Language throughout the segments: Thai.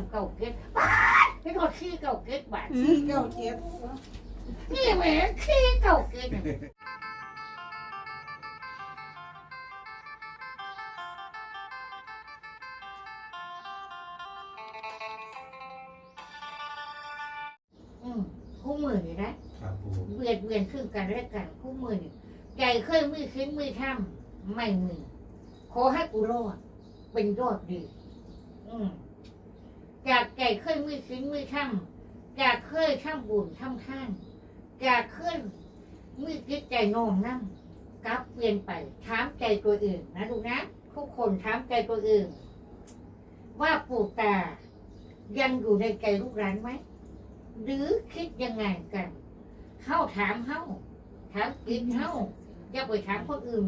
ำเก่าเก็ดบาทให้ทอดขี้เก่าเก็ดบาทสี่เก้าเจ็ดนี่แหมขี้เก่าเก็ดอืมคู่มือนี่นะครับปูเบียดเบียนซึ่งกันและกันคู่มือนี่ใจเคยมือขึ้นมือทำไม่มือขอให้กูรอดเป็นยอดดี อืม จากใจเคยมือขึ้นมือทำจากเคยทำบุญทำท่านจากเคยมือคิดใจน้มนั่งกลับเปลี่ยนไปถามใจตัวอื่นนะลูกนะทุกคนถามใจตัวอื่น ว่าปู่ตายังอยู่ในใจลูกหลานไหมหรือคิดยังไงกันเฮาถามเฮาถามกินเฮาอย่าไปถามคนอื่น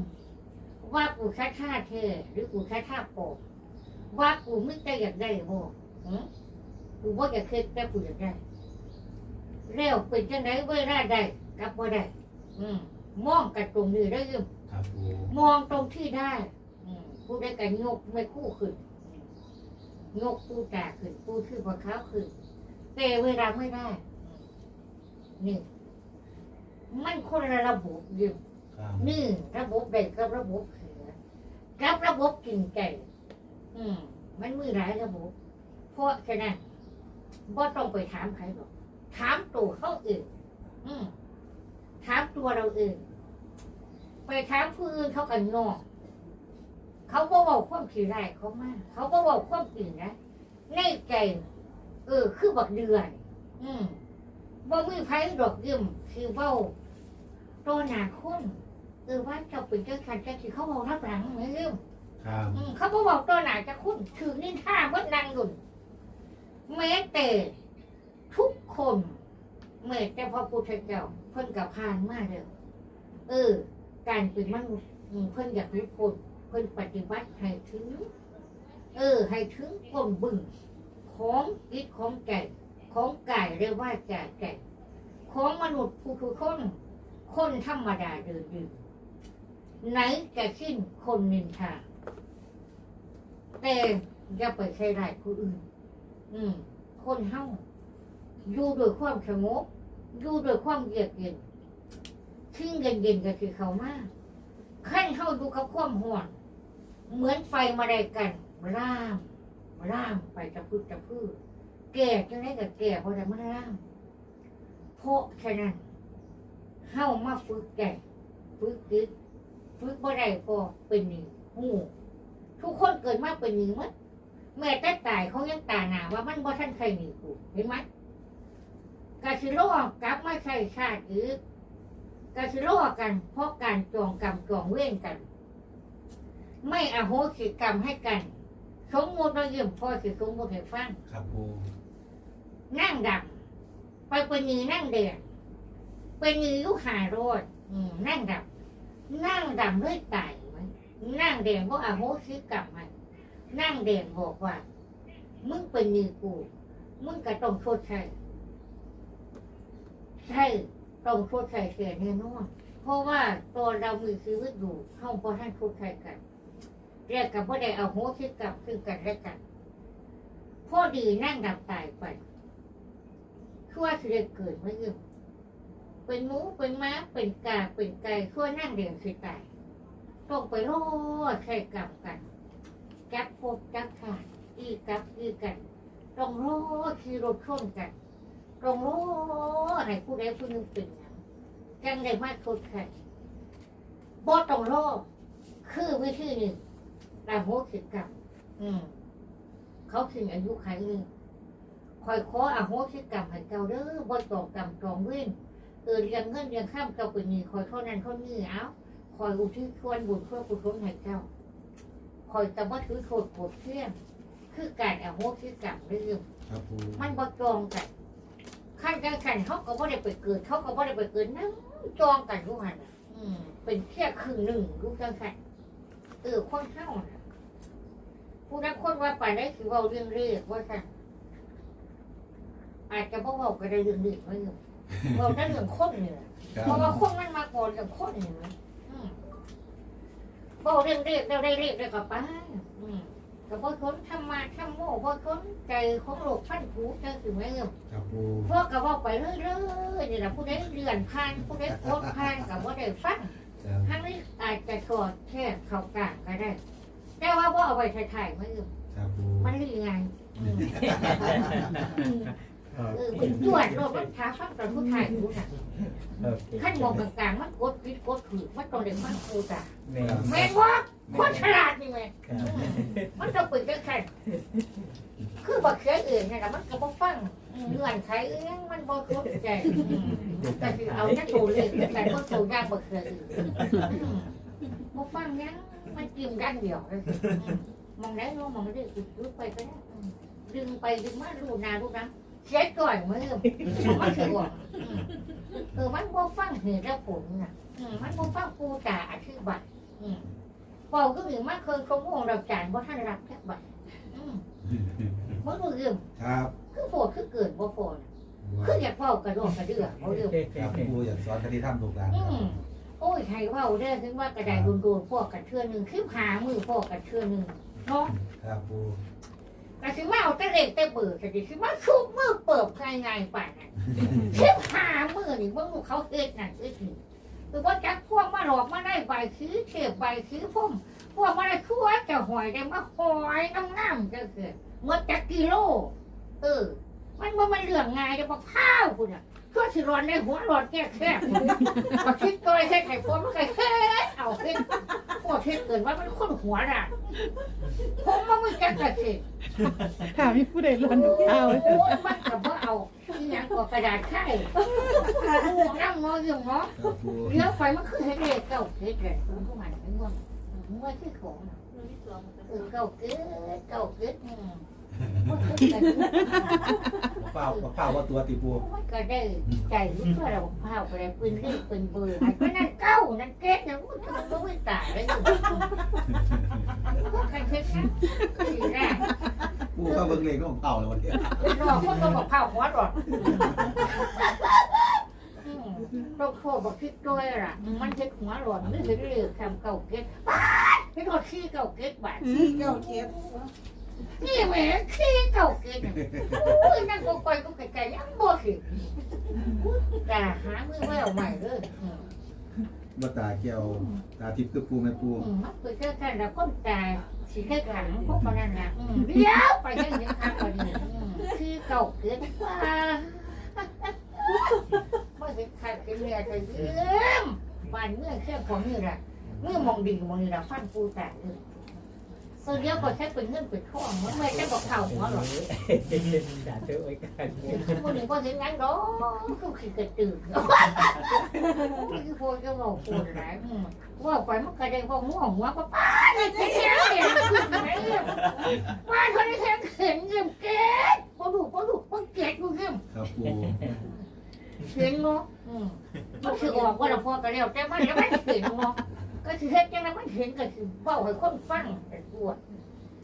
ว่ากูแค่ท่าเธอหรือกูแค่ท่าโปกว่ากูไม่ได้อยากได้บ่ หือกูว่าอยากเคยแต่กูอยากได้แล้วเป็นจังไดเวลาได้กับบ่ได้ อืมมองกันตรงนี้ได้ยิมครับปูมองตรงที่ได้อืมผู้ได้กันยกไม่คู่ขึ้นยกผู้จ่าขึ้นผู้ชื่อพอเขาขึ้นแต่เวลาไม่ได้อืมนี่ มันคนละระบบยิมครับนี่ระบบเด็กกับระบบเสือกับระบบกินไก่อืมมันมีหลายระบบ เพราะฉะนั้นบ่ต้องไปถามใครหรอก ถามตัวเขาเองอืมถามตัวเราเอง ไปถามผู้อื่นเขากันนอก เขาก็บอกความขี้ไรายเขามาก เขาก็บอกความจริงนะในใจ เออ คือบักเดือน อืมบ่มีไผดอกยืมคือเบ้าตัวหนาคนเออว่าเจ้าเป็นเจ้าคันเจ้าที่เขาบอกรับหลังไหมยืมครับอืมเขาก็บอกตัวหนาจะคุ้นถือนินท่าวัดนางหยุน แม้แต่ทุกคนแม้แต่พระพุทธเจ้าเพิ่นกับพานมาเด้อเออ การเป็นมนุษย์เพิ่นอยากรู้คนเพิ่นปฏิบัติให้ถึง เออ ให้ถึงคนบึงของจิตของใจของกายเรียกว่าใจใจของมนุษย์ผู้ทุกคน คนธรรมดาเดินดินไหนจะสิ้นคนนินทาแต่อย่าไปใช้ร้ผู้อื่น อืม คนเฮาอยู่โดวยความสงบอยู่โดวยความเยือกเย็นทิ้งเย็นเย็นก็คือเขามากขั้นเฮาดูกับความห่วงเหมือนไฟมาได้กันร่ามร่ามไปจะพืชจะพืชแก่จังไดกับแก่พราะแต่มันร่ามเพราะฉะนั้นเฮามาฝึกใจฝึกจิตฝึกบ่ได้พอเป็นหนี่งหูทุกคนเกิดมาเป็นหนีหมัด แม่แต่ตายเขายังตาหนาว่ามันบ่ทันใครหนีกูเห็นไหมกาสิโลกกลับมาใช่ชาติอีกกาสิโลกกันเพราะการจองกรรมจองเวรกัน ไม่อโหสิกรรมให้กัน สมมติเราเยี่ยมพ่อสิสมมติให้ฟังครับปูนั่งดำไปเป็นหนีนั่งเดือนเป็นหนียุหาโรดอืมนั่งดำนั่งดำด้วยตายไหมนั่งแดงเพราะอโหสิกรรมให้ นั่งแดงบอกว่า มึงเป็นหนีกู มึงก็ต้องชดใช้ใช่ต้องชดใช้เสียแน่นอนเพราะว่าตัวเรามีชีวิตอยู่ห้องพอท่านชดใช้กันเรียกกับว่าได้เอาโหสิกรรมซึ่งกันและกันพ่อดีนั่งดับตายไปชั่วสิได้เกิดไม่ยืมเป็นหมูเป็นม้าเป็นกาเป็นไก่ชั่วนั่งเดียงสิตายต้องไปรอดใช้กรรมกัน จักพบจักขาดอีกับอีกันต้องรอขี่รถชนกันต้องรอให้ผู้ใดผู้หนึ่งเป็นอย่างจังได้มาทดแทนบ่ต้องรอคือวิธีหนึ่งแต่โหสิกรรมอืม เขาถึงอายุไขหนึ่งคอยขออาโหสิกรรมให้เจ้าเด้อบ่ตองกรรมจองเว้นเออเรียงเงินเรียงข้ามเจ้าเป็นหนี้คอยเท่านั้นเท่านี้เอาคอยอุทิศส่วนบุญเพื่อกุศลให้เจ้า คอยจะบ่ถือโทษโกรธเที่ยงคือการอาโหสิกรรมเรื่องครับปูมันบ่จองกันขั้นจังขันเขาก็บ่ได้ไปเกิด เขาก็บ่ได้ไปเกิดนั่งจองกันทุกหันน่ะอืมเป็นแค่ครึ่งหนึ่งรู้จังขันเออคนเท่าน่ะผู้นั้นคนว่าไปได้สิเว้าเรื่องเรียกว่าสั่นอาจจะบ่เว้าก็ได้เรื่องนี้ว่าอยู่เว้าแต่เรื่องคนนี่แหละครัเพราะว่าบคนมันมาก่อนกับคนนี่นะ อืมเว้าเรื่องเรียกเราได้เรียกได้กับป้าอืมกับพ่อคนทำมาทำโม่พ่อคนใจของโลกพันผูเจอถึงไหมเอิ่มครับปูพวกกับว่าไปเรื่อยๆนี่แหละผู้ใดเรียนผ่านผู้ใดโคตรผ่านกับว่าได้ฟังครับทั้งนี้อาจจะถอดแค่เข้ากลางก็ได้แต่ว่าว่าเอาไว้ถ่ายๆไม่เอิ่มครับปูมันเรียนอืม เออเป็นจวดโลดมันท้าฟังตอนผู้ถ่ายรู้น่ะขั้นมองกลางๆมันกดคิดกดถือมันต้องเด็กมันครูจ้ะแม่แม่นว่าคนฉลาดนี่แม่มันต้องเปิดกันแค่คือบักเขียอื่นไงล่ะมันก็บ่ฟังเงื่อนไขเอื้องมันบ่เข้าใจอืมแต่คือเอาแค่ตัวเลยแต่ก็ตัวยากบักเขียอื่นอืมบ่ฟังยังมันกินกันเดียวเลยอืมมองได้เนาะมองได้อึดยุบไปก็ได้อืมดึงไปดึงมาลูกนาลูกนะ เช็ดก่อนมือมันถือว่าอืมเออมันบ่ฟังเหตุและผลน่ะอืมมันบ่ฟังกูจ่าอธิบายอืมเป่าก็หนึ่งมากเคยเขาโมงเราจานว่าท่านรับแค่บัตรอืมมันรู้เรื่องครับ คือโปรดคือเกิดบ่โปรดคืออยากเป่ากระโดดกระเดื่อบ่เรื่องครับปูอยากสอนคดีถ้ำถูกหลังอืมโอ้ยไทยเว่าเด้อถึงว่ากระไดโดนๆพวกกระเทือหนึ่งคือหามือพวกกระเทือหนึ่งเนาะครับปู กระถึงว่าเอาแต่เล็กแต่เบิดแต่ดิคือว่าชุบมือเปิบใครไงป่านนั้นคือหามือนี่เมื่อลูกเขาเอ็ดนั่นเอ็ดนี่คือว่าจักพวกมาหลอกมาได้ใบซื้อเทียบใบซื้อพุ่มพวกมันคือว่าจะหอยได้มาหอยน้ำงามก็คือเมื่อจักกิโล เออ มันว่ามันเหลืองง่ายจะบอกข้าวคุณอะก็สิร้อนในหัวร้อนแก้แค่มาคิดตัวไอ้แค่ไข่ฟอนมันก็แค่เอาขึ้น พวกเทศเกินว่ามันคนหัวด่าผมมันไม่จักกระสิถามมีผู้ใดร้อนทุกข้าวโอ้ยมันกับว่าเอาที่ยังกว่ากระดาษไข่น้ำงออยู่งอครับปูเลี้ยวไปมันคือเฮ็ดเลขเก้าเฮ็ดเลยมันก็มันเป็นว่ามันว่าที่ของน่ะเออเก้าเกิดเก้าเกิดอืมมันก็ได้ เปล่าเปล่าว่าตัวติปูมันก็ได้ใจรู้ว่าเราเผาไปแล้วปืนเล่ปืนเบอร์อันก็นั่นเก้านั่นเก็ดนะมันก็มันไม่ตายเลยก็ใครเช็ดนะสีแรกปูก็เบิ่งเลขของเก่าเลยวันนี้รอคนก็บอกเผาหัวหลอดต้องโทษบอกคิดด้วยล่ะ มันเช็ดหัวหลอดไม่เห็นเลยทำเก่าเก็ดบ้าไม่โดนขี้เก่าเก็ดบาดสี่เก้าเจ็ด นี่แหม่ขี้เก่าเกินโอ้ยนั่งก็ไปก็ไกลๆยังบ่สิแต่หามือไว้เอาใหม่เลยอืมมาตาเกี่ยวตาทิพย์คือปูแม่ปูอืมมันคือแค่กันแล้วคนตายสีแค่ขังพวกมันนั่นนะอืมเดี๋ยวไปยังยังทำก่อนนี่อืมขี้เก่าเกินว่าเมื่อเห็นใครเป็นเมียจะยืมบ้านเมื่อแค่ของนี่แหละเมื่อมองดิ่งมองนี่แหละฟันปูแตกเลย เออเดี๋ยวก็แค่เป็นเงินเป็นทองมันไม่ได้บอกเข่าหัวหรอกด่าเธอไว้กันคนหนึ่งคนถึงงั้น đó không khi cái từ cái phôi cái màu phôi lại qua phải mất cái đây qua muốn hồng quá quá ba này cái kéo này qua thôi đi theo khiển nghiêm kết có đủ có đủ có kết luôn nghiêm ครับปู khiển nó nó sự ọt qua là phôi cái đeo cái mắt nó bắt khiển nó cái sự hết cho nó bắt khiển cái sự vào phải con phăng cái của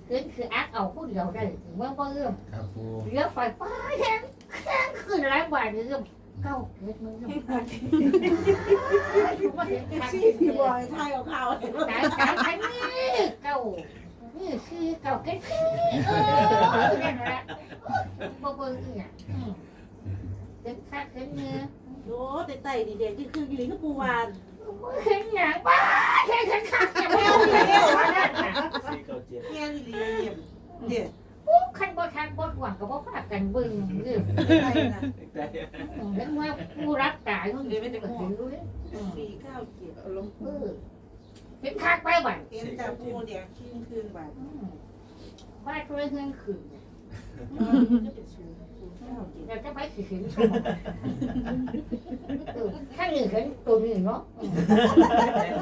khiển sự ác ảo phút dầu đây mới có nghiêm ครับปูเลี้ยวไฟฟ้าแทงแทงขึ้นหลายบาทเลยเก้าเกิดมึงมาเห็นทางสี่ที่ที่บบออยยทายเอาข้าวสายสายทางนี้เก้านี่คือเก้าเกิดพี่เออนั่นแหละบ่เบิ่งอีหยังเห็นคักเห็นเนื้อโอ้แต่ไต่ดีเด็กคือคืออยู่นี่ก็ปูวาน เห็นหยังบ้าแค่ฉันคักจะไม่เอาเลยว่านั่นน่ะสี่เก้าเจ็ดแง่ดีเยี่ยมเดี๋ยวปุ๊บคันบ่ทันบ่หวังก็บ่พากันเบิ่งเรื่องไต่นะเห็นว่าผู้รักตายมันเห็นด้วยสี่เก้าเจ็ดเอาลงเออเห็นคักไปบ่เอ็นจากปูเดี๋ยวขึ้นคืนบาทบ้านช่วยเงินคืนก็เป็นศูนย์ศูนย์ เก้าเจ็ดเราจะไปสิสินสมถ้าหนึ่งเห็นตัวหนี้เนาะ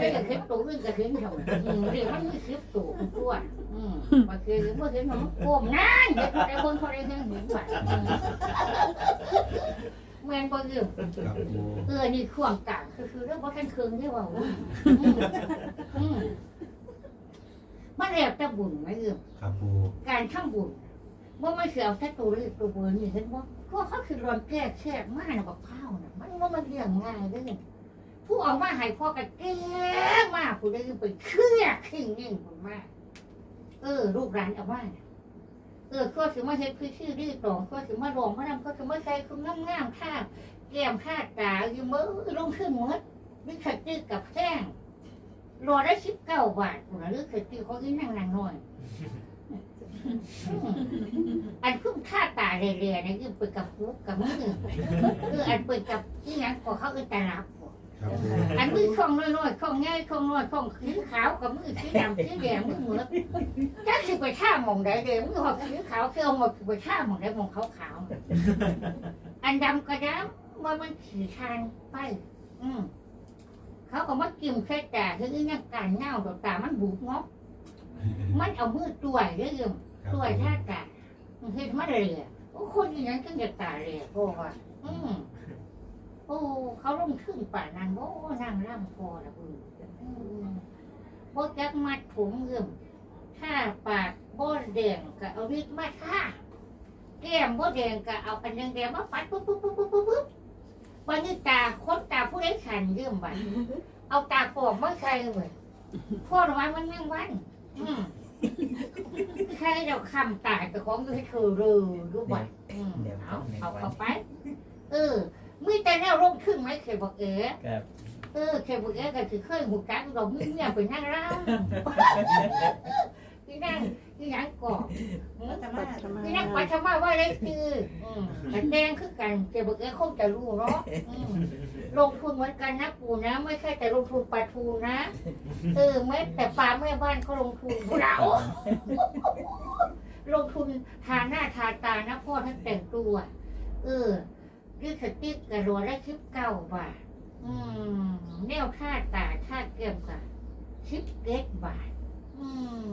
ถ้าอยากเห็นตัวอื่นก็เห็นเท่าเรียกมันมีสิบตัวตัวบางทีเมื่อเห็นมันโกมนั่นเด็กแต่คนเขาได้เห็นห็นแบบเมื่อบ่ยืมเออนี่ข่วงกลางคือคือเรื่องว่าท่านเคืองที่ว่ามันแอบจะบุญไหมยืมครับปูการทำบุญ ว่าไม่เสียเอาแค่ตัวเลขตัวเบอร์นี่เห็นว่าพวกเขาคือรอนแก้แค่มากนะกับข้าวนะมันว่ามันเรื่องง่ายเด้อผู้ออกมาหายพ่อกันแก้มากผู้ได้ไปเครียดขึ้นยิ่งผมมาก เออ ลูกหลานเอาว่าเออก็สิมาเฮ็ดคือชื่อดื้อตองก็สิมาลองมาทำก็สิมาใส่คุณงามๆท่าแก้มท่าตาอยู่มือลงขึ้นหมดนี่ขัดจื้อกับแท่งรอได้สิบเก้าบาทคุณหรือขัดจื้อเขาอีนั่งนางน้อย อืมอันคุ้มท่าตาเรียๆนะยืมไปกับหูกับมือคืออันเปิดกับที่นั้นก็เขาอึดตาลับครับปูอันมือช่องน้อยๆช่องง่ายช่องน้อยช่องสีขาวกับมือสีดำสีแดงมือเหมือนจักสิไปท่าหมองใดเด้มือหอบสีขาวเสื้อหมดสิไปท่าหมองใดหมองขาวขาวๆอันดำก็ดำว่ามันสีทานไป อืมเขาก็มากิมแค่แต่คือยังการเงาดอกตามันบุกงอก มันเอามือตัวเรื่อยครับตัวปูท่ากามันเห็นมาเลยอะโอ้คนอย่างนั้นก็จะตายเลยโอ้ว่าอืมโอ้เขาลงขึ้นป่านั้นโอ้นั่งร่ำพอละอืมโบจักมัดผมเอื่มถ้าปากโบแดงก็เอาวิกมาท่าแก้มโบแดงก็เอาอันแดงๆมาปัดปุ๊บปุ๊บปุ๊บปุ๊บปุ๊บปุ๊บวันนี้ตาคนตาผู้ใดขันเยื่อมบันเอาตาปลอมมาใส่เหมือนพ่อระวังมันแม่งวัน อืมใครเราคำตายแต่ของอยู่ให้เธอเลยรู้บ่อืมเอาเอาเข้าไป เออมีแต่แนวร่มขึ้นไหมเคยบอกเอ๋ครับ เออเคยบอกเอ๋ก็คือเคยหูจักเราไม่เนี่ยไปนั่งเล่า ที่นั่งที่นั่งก่อนปัตมาธรรมาที่นั่งปัจจุบันว่าได้คืออืมแต่แดงคือกันเคยบอกเอ๋คงจะรู้เนาะอืมลงทุนเหมือนกันนะปู่นะ ไม่ใช่แต่ลงทุนปลาทูนะเออไม่แต่ปลาแม่บ้านเขาลงทุนเราลงทุนทาหน้าทาตานะพ่อทั้งแต่งตัว เออยืดสติ๊กกระโดดได้ชิบเก้าบาทอืมแนวค่าตาค่าเกี่ยมกับชิบเก็ดบาท อืม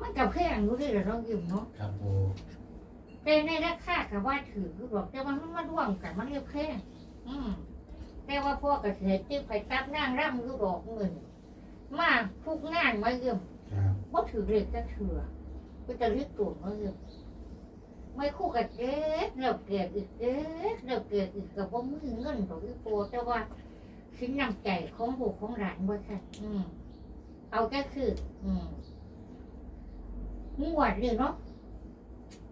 มันกับแพงรู้ด้วยเหรอน้องยิ้มเนาะครับปูแต่ในราคากับว่าถือคือบอกแต่ว่ามันมาร่วมกันมันเรียกแพงอืมแต่ว่าพ่อกับเสียจิ๊บไปตับนั่งร่ำรู้ดอกเงินมาทุกงานมาเยี่ยมครับว่าถือเรียกจะเถื่อก็จะเรียกตัวมาเยี่ยมไม่คู่กับเจ๊กเราเกลียดอีกเจ๊กเราเกลียดอีกกับว่ามือเงินของอีโปแต่ว่าชิ้นนำใจของบุของหลานว่าค่ะอืมเอาก็คือ อืม งวดเลยเนาะ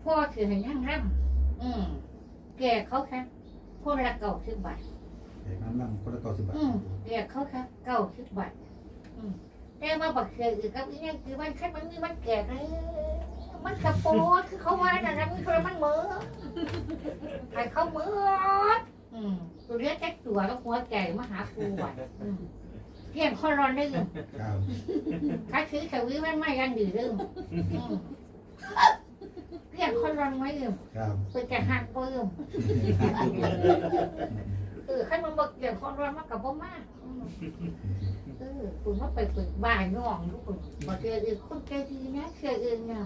พ่อถือให้นั่งร่ำอืม แก่เขาค่ะคนละเก่าสิบบาทเอกน้ำลำคนละเก้าสิบบาทอืมแก่เขาค่ะเก่าสิบบาทอืมแต่มาบักเสียอีกกับอีนี่คือมันคัดมันมีมันแก่เลยมันกระโปรงคือเขาว่าน่ะนะมันเคยมันเหมือให้เขาเหมืออืมตัวเลี้ยงแค่ตัวแล้วหัวใจมาหาครูว่ะอืม เกี่ยงคอนรอนได้ยังครับถ้าซื้อสวิมันไม่ยังดีเรื่องอืมเกี่ยงคอนรอนไม่ยืมครับเป็นจะหักบ่ยืมเออขั้นมันบอกเกี่ยงคอนรอนมากกับบ่มากอืมเออคุณว่าไปฝึกบ่ายน้องทุกคนบอกเจอเออคนใจดีนะเชื่อเองนะ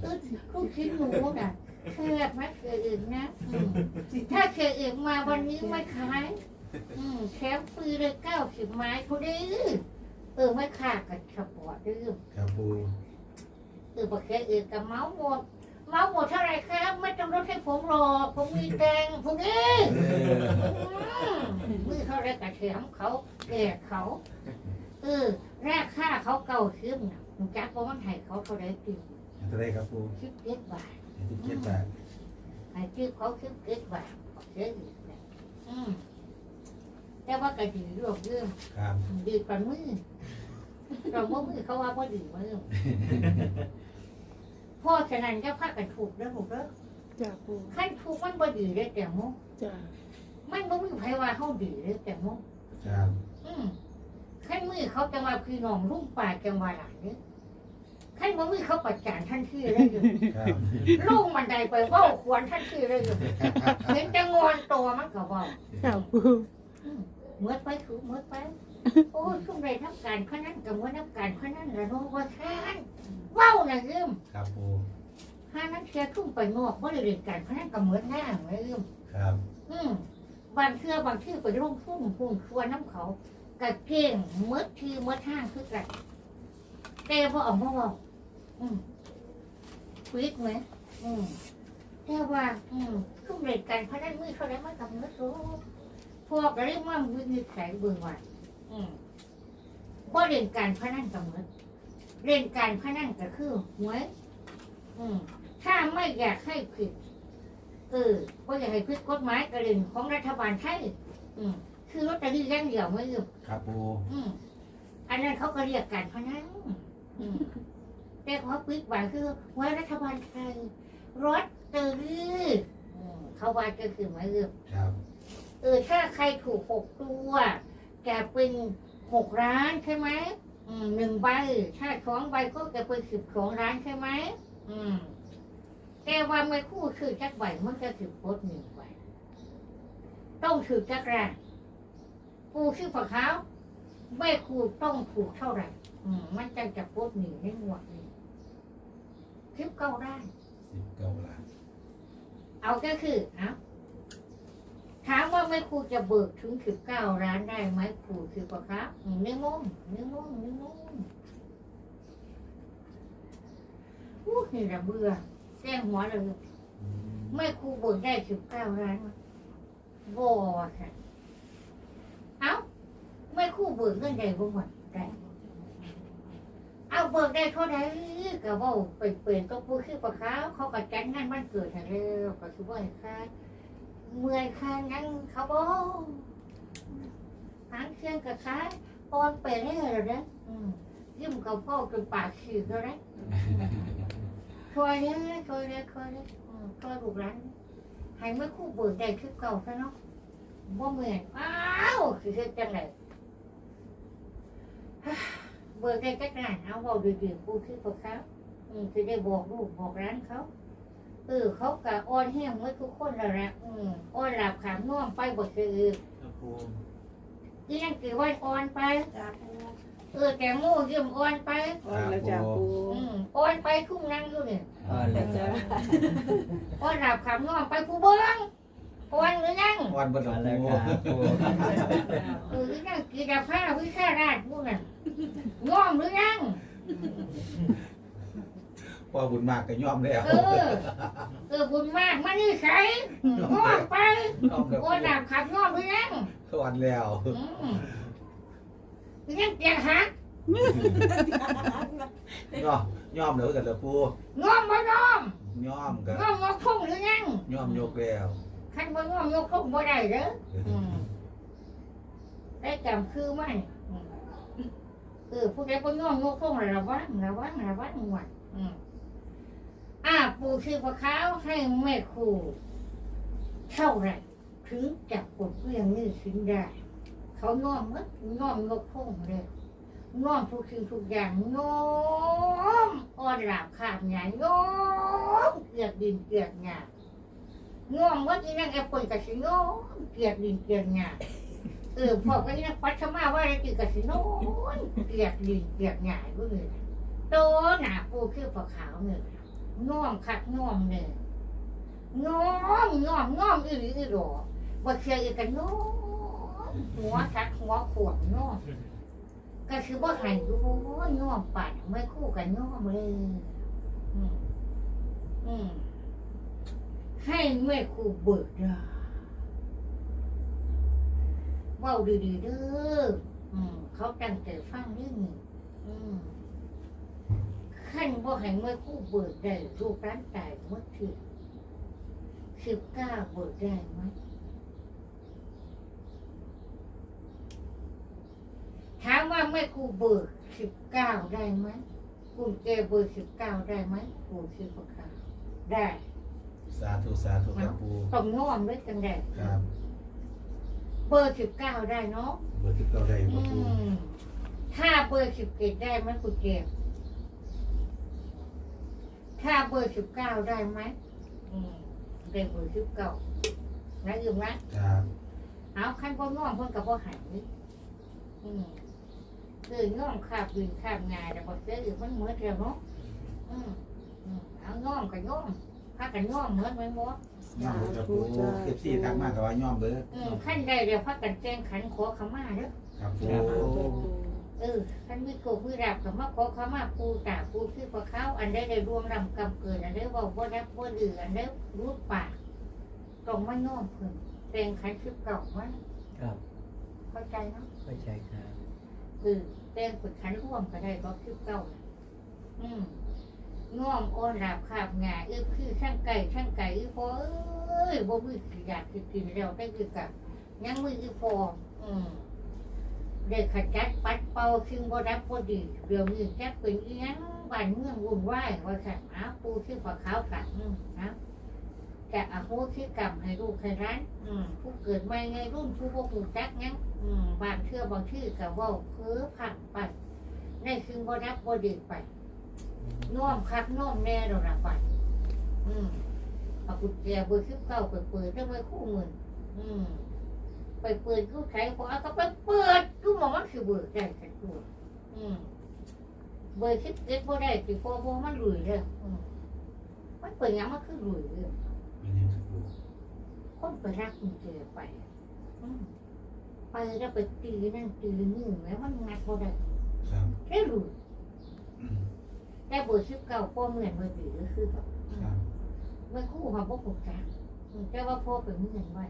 เออลูกชิ้นหนูน่ะแซ่บไหมเชื่อเองนะอืมถ้าเชื่อเองมาวันนี้ไม่ขาย อืมแถมฟรีเลยเก้าสิบไม้เขาดีเออไม่ขาดกับสปอร์ตดื้อครับปูเออบอกแค่เออกับเมาส์หมด เมาส์หมดเท่าไหรครับ ไม่ต้องลดให้ผมหรอกผมมีแตงพวกนี้เอออืมมือเท่าไรกระเทียมเขาแก่เขา เออแรกค่าเขาเก่าขึ้นนะมึงจักว่ามันให้เขาเท่าไรกินเท่าไรครับปูคิดเก็ดบาทสิบเจ็ดบาทให้ชื่อเขาคิดเก็ดบาทบอกเสียอีกนะอืม แต่ว่ากระดีรวบเรื่องครับดีกว่ามือเราเมื่อมือเขาว่าว่าดีมือพ่อฉะนั้นจะพากันถูกเด้อถูกเด้อจ้าปูขั้นทุกข์มันบ่ดีเลยแต่โมจ้ามันบ่มีไผว่าเฮาดีเลยแต่โมครับอืมขั้นมือเขาจะมาพี่น้องรุ่งป่าจังหวะหลานเนี่ยขั้นบ่มือเขาประจานท่านที่เลยอยู่ครับลงบันไดไปเว้าควรท่านที่เลยอยู่เห็นจะงอนตัวมันก็เว้าจ้าปูอืม เมื่อไปถูเมื่อไป โอ้ยช่วงใดนับการพนันกับว่านับการพนันละเน้องว่าท่านเว้าน่ะยืมครับปูห้านักเชียร์ทุ่มไปงอกบ่ได้เรียนการพนันกับเหมือนหน้าเหมือนยืมครับ อืมบางเชื่อบางที่ไปร่วมพุ่มพุ่มชวนน้ำเขากะเก่งเมื่อทีเมื่อทางคือกันแต่พอออกมาบอกอืมวิกไหมอืมแต่ว่า อืมทุกเรียนการพนันมือเขาได้มากับเนื้อโซ่ พวกก็เรียกว่าวินิจฉัยเบื่อวันอืมบ่เรียนการพนันกับเนื้อเล่นการพนันก็คือหวย อืมถ้าไม่อยากให้ผิดเออก็อยากให้ผิดกฎหมายกระเล่นของรัฐบาลไทยอืมคือลอตเตอรี่อย่างเดียวไม่ยืมครับปูอืมอันนั้นเขาก็เรียกการพนันอืมแต่เขาปิดไว้คือหวยรัฐบาลไทยรถเตอรี่อืมเขาว่าก็คือไม่ยืมครับ เออถ้าใครถูกหกตัวจะเป็นหกร้านใช่ไหมอืมหนึ่งใบถ้าสองใบก็จะเป็นสิบสองร้านใช่ไหมอืม แต่ว่าไม่คู่คือจักใบมันจะถือโพดหนึ่งใบต้องถือจักรานปูชื่อผักขาวไม่คู่ต้องถูกเท่าไหร่ อืม มันจะจะโพดหนึ่งในหมวดนี้คลิปเก้าได้สิบเก้าล้านเอาก็คือเอา ถามว่าไม่ครูจะเบิกถึงสิบเก้าร้านได้ไหมครูคือปะครับเนื้อมุ่งเนื้อมุ่งเนื้อมุ่งอู้นี่ระเบื่อแจ้งหัวเลยอืมไม่ครูเบิกได้สิบเก้าร้านบอค่ะเอาไม่ครูเบิกเงินได้บ่หมดได้เอาเบิกได้เท่าไหร่ก็เว่เปลี่ยนตัวผู้คือปะครับเขาก็จัดงานวันเกิดให้แล้วก็คือว่าค่ะ เมื่อยค่างั้นเขาบอกหางเครื่องกับค้าปอนไปได้เลยนะอืมยิ้มกับพ่อจนปากฉีกแล้วนะช่วยเนี่ยช่วยเนี่ยช่วยเนี่ยอืมช่วยลูกหลานให้เมื่อคู่เบิกได้คือเก่าซะเนาะบ่เหมือนอ้าวคือเฮ็ดจังไดฮ่าเบิกได้จักงานเอาเว้าดีๆกูคือพวกเขาอืมคือได้บอกลูกบอกร้านเขาเออเขากะอ่อนแห้งเมื่อทุกคนแล้วละอืมอ่อนหลับขามน่วมไปบดคือครับปูที่นั่นคือว่าอ่อนไป จ้าปูเออแต่โม่ยืมอ่อนไป อ่อนแล้วจ้าปูอืมอ่อนไปทุ่งนั่งอยู่เนี่ยอ่อนแล้วจ้าอ่อนหลับขามน่วมไปผู้เบิ้งอ่อนหรือยังวันเบิดอ่อนแล้แล้ววปูครับปูเออหรือยังกีฬาผ้าวิชาราชพวกนั้นน่วมหรือยัง ว่าบุญมากก็ยอมแล้วเออ เออบุญมากมานี่ใส่น่วมไปยอมแล้วอ่อนหลับขามน่วมหรือยังปูวันแล้วอืมหรือยังเกียงหักยอมยอมแล้วกันแล้วปูน่วมบ่น่วมยอมกันงอมงอพุ่งหรือยังยอมยกแล้วขันบ่งอมยกพุ่งบ่ได้เด้ออืมได้จำคือมันอืมเออผู้ใดบ่งอมยกพุ่งระวังระวังระวังหวัดอืม อาปู่ชื่อพระขาวให้แม่ครูเท่าไหร่ถึงจะปลดเปลื้องนี้สินได้ เขางอมมั้งอมยกพุ่งเลยงอมทุกสิ่งทุกอย่างงอมอ่อนหลาบขาดหยางงอมเกลียดดินเกลียดหยาง่วงว่าที่นั่งแอปเปิลกับสิโน่เกลียดดินเกลียดหงาเออพอก็ยังปัชมาว่าอะไรติกับสิโน่เกลียดดินเกลียดหงาก็เลยโตหนาปูคือปลาขาวเนี่ย ง่วงคักง่วงเนี่ยง่วงง่วงง่วงอีหลีอีหลอว่เชียอีกันง่วงหัวคักหัวขวดง่วงก็คือว่าหายดูง่วงปัดไม่คู่กันง่วงเลย อืมอืมให้แม่ครูเบิกได้เว่าดีๆเด้อ อืม เขาตั้งใจฟังเรื่องนี้อืม ขั้นบ่ให้แม่ครูเบิกได้ลูกร้านตายเมื่อทีสิบเก้าเบิกได้ไหมถามว่าแม่ครูเบิกสิบเก้าได้ไหมกุญแจเบอร์สิบเก้าได้ไหมครูสิบเก้าได้สาธุสาธุครับปูต้องง่อมด้วยกันแดดครับ เบอร์สิบเก้าได้เนาะเบอร์ที่เก้าได้อืครับปูมถ้าเบอร์สิบเจ็ดได้ไหมคุณเจมส์ ถ้าเบอร์สิบเก้าได้ไหมอืมได้เบอร์สิบเก้านะยืมนะครับเอาขั้นพ่อง่อมเพ่นกับพ่อหันนี่อืมคือง่อมขาบยืนขาบงานแต่พอเจออีกมันเหมือนเดิมเนาะอืมอืมเอาง่อมกับง่อมถ้ากันง่อมเหมือนเหมือนหมดยอมครับปูเอฟซีทักมากกับว่ายอมเบอร์อืมขั้นได้เดี๋ยวพักกันแจ้งขันขอขมาเด้อครับปู เออขันมีโกมีราบกับมาขอขมาปูตาปูชื่อพระเขาอันได้ได้รวมรำกำเกินอันได้บอกว่าได้ว่าดื้ออันได้รูดปากตรงไม่น้อมเพิ่นแจ้งขันชื่อเก่ามั้ยครับเข้าใจเนาะไม่ใช่ครับเออแจ้งฝึกขันร่วมก็ได้ก็ชื่อเก่าน่ะอืมง่อมอ่อนหลับขาบหงาเอื้อคือช่างไก่ช่างไก่อีพอเอ้ยบ่มือสิอยากสิกินแล้วได้คือกับยังมืออีพออืม เด็กขจัดปัดเป่าซึ่งบ่รับบ่ดีเดี๋ยวนี้จักเป็นเอีหยังบ้านเมืองวุ่นวายว่าซั่นอ้าปูชื่อปลาขาวสักอืมนะจะอาโหสิกรรมให้ลูกให้ร้านผู้เกิดใหม่ไงรุ่นผู้บ่ฮู้จักหยังอืมบางเชื่อบางชื่อก็เว้าเพ้อพังไปในซึ่งบ่รับบ่ดีไปน้อมคักน้อมแน่เราละไปอืมเอากุญแจเบอร์สิบเก้าไปเปิดได้ไว้คู่มืออืม ไปเปิดกู้ใช้พอเอาก็ไปเปิดกู้มองมันคือเบอร์ได้กันตัวอืมเบอร์สิบเอ็ดพอได้สิพอพอมันรวยเลยอืมมันเปิดยังมันคือรวยเลยเป็นยังครับปูคนไปรักกุญแจอไปอืมไปแล้วไปตีนั่นตีนี่แม้มันงัดพอได้ครับแค่รวยอืมแต่เบอร์สิบเก้าพ่อเหมือนเบอร์สี่ก็คือแบบครับเมื่อคู่ความพวกผมจ้าแต่ว่าพ่อเป็นเหมือนไว้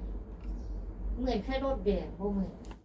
เหมือนแค่รถแดงบ่เหมือน